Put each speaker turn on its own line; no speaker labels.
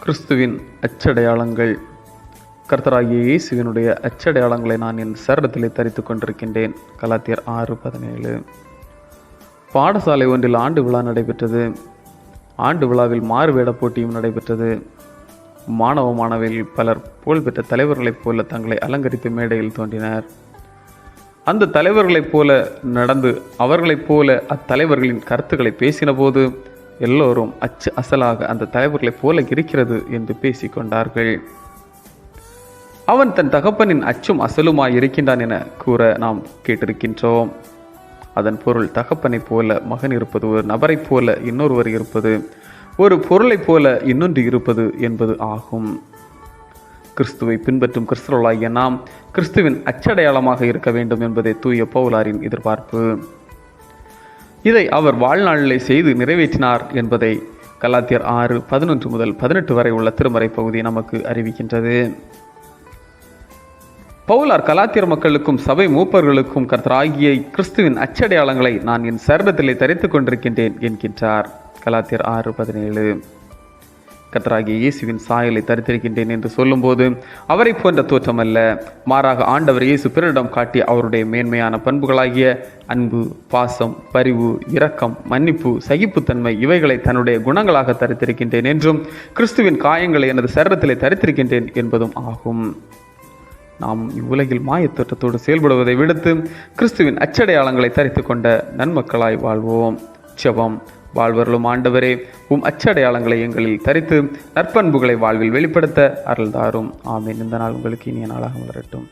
கிறிஸ்துவின் அச்சடையாளங்கள். கர்த்தராகிய இயேசுவினுடைய அச்சடையாளங்களை நான் என் சரடத்திலே தரித்து கொண்டிருக்கின்றேன். கலாத்தியர் ஆறு பதினேழு. பாடசாலை ஒன்றில் ஆண்டு விழா நடைபெற்றது. ஆண்டு விழாவில் மாறுவேட போட்டியும் நடைபெற்றது. மாணவ மாணவியில் பலர் புகழ்பெற்ற தலைவர்களைப் போல தங்களை அலங்கரித்து மேடையில் தோன்றினர். அந்த தலைவர்களைப் போல நடந்து அவர்களைப் போல அத்தலைவர்களின் கருத்துக்களை பேசினபோது எல்லோரும் அச்சு அசலாக அந்த தலைவர்களைப் போல இருக்கிறது என்று பேசிக்கொண்டார்கள். அவன் தன் தகப்பனின் அச்சும் அசலுமாய் இருக்கின்றான் என கூற நாம் கேட்டிருக்கின்றோம். அதன் பொருள் தகப்பனைப் போல மகன் இருப்பது ஒரு நபரைப் போல இன்னொருவர் இருப்பது ஒரு பொருளைப் போல இன்னொன்று இருப்பது என்பது ஆகும். கிறிஸ்துவை பின்பற்றும் கிறிஸ்தவர்களாகிய நாம் கிறிஸ்துவின் அச்சடையாளமாக இருக்க வேண்டும் என்பதே தூய பவுலாரின் எதிர்பார்ப்பு. இதை அவர் வாழ்நாளிலே செய்து நிறைவேற்றினார் என்பதை கலாத்தியர் ஆறு பதினொன்று முதல் பதினெட்டு வரை உள்ள திருமறை பகுதி நமக்கு அறிவிக்கின்றது. பவுலார் கலாத்தியர் மக்களுக்கும் சபை மூப்பர்களுக்கும் கர்த்தராகிய கிறிஸ்துவின் அச்சடையாளங்களை நான் என் சரீரத்திலே தரித்துக் கொண்டிருக்கின்றேன் என்கின்றார். கலாத்தியர் ஆறு பதினேழு. கத்தராகிய இயேசுவின் சாயலை தரித்திருக்கின்றேன் என்று சொல்லும்போது அவரை போன்ற தோற்றம் அல்ல மாறாக ஆண்டவர் இயேசு பிறரிடம் காட்டி அவருடைய மேன்மையான பண்புகளாகிய அன்பு பாசம் பரிவு இரக்கம் மன்னிப்பு சகிப்புத்தன்மை இவைகளை தன்னுடைய குணங்களாக தரித்திருக்கின்றேன் என்றும் கிறிஸ்துவின் காயங்களை எனது சரீரத்திலே தரித்திருக்கின்றேன் என்பதும் ஆகும். நாம் இவ்வுலகில் மாயத்தோட்டத்தோடு செயல்படுவதை விடுத்து கிறிஸ்துவின் அச்சடையாளங்களை தரித்து கொண்ட நன்மக்களாய் வாழ்வோம். ஜபம் வாழ்வர்களும் ஆண்டவரே உம் அச்சடையாளங்களை எங்களில் தரித்து நற்பண்புகளை வாழ்வில் வெளிப்படுத்த அருள்தாரும். ஆமீன். இந்த நாள் உங்களுக்கு இனிய நாளாக வளரட்டும்.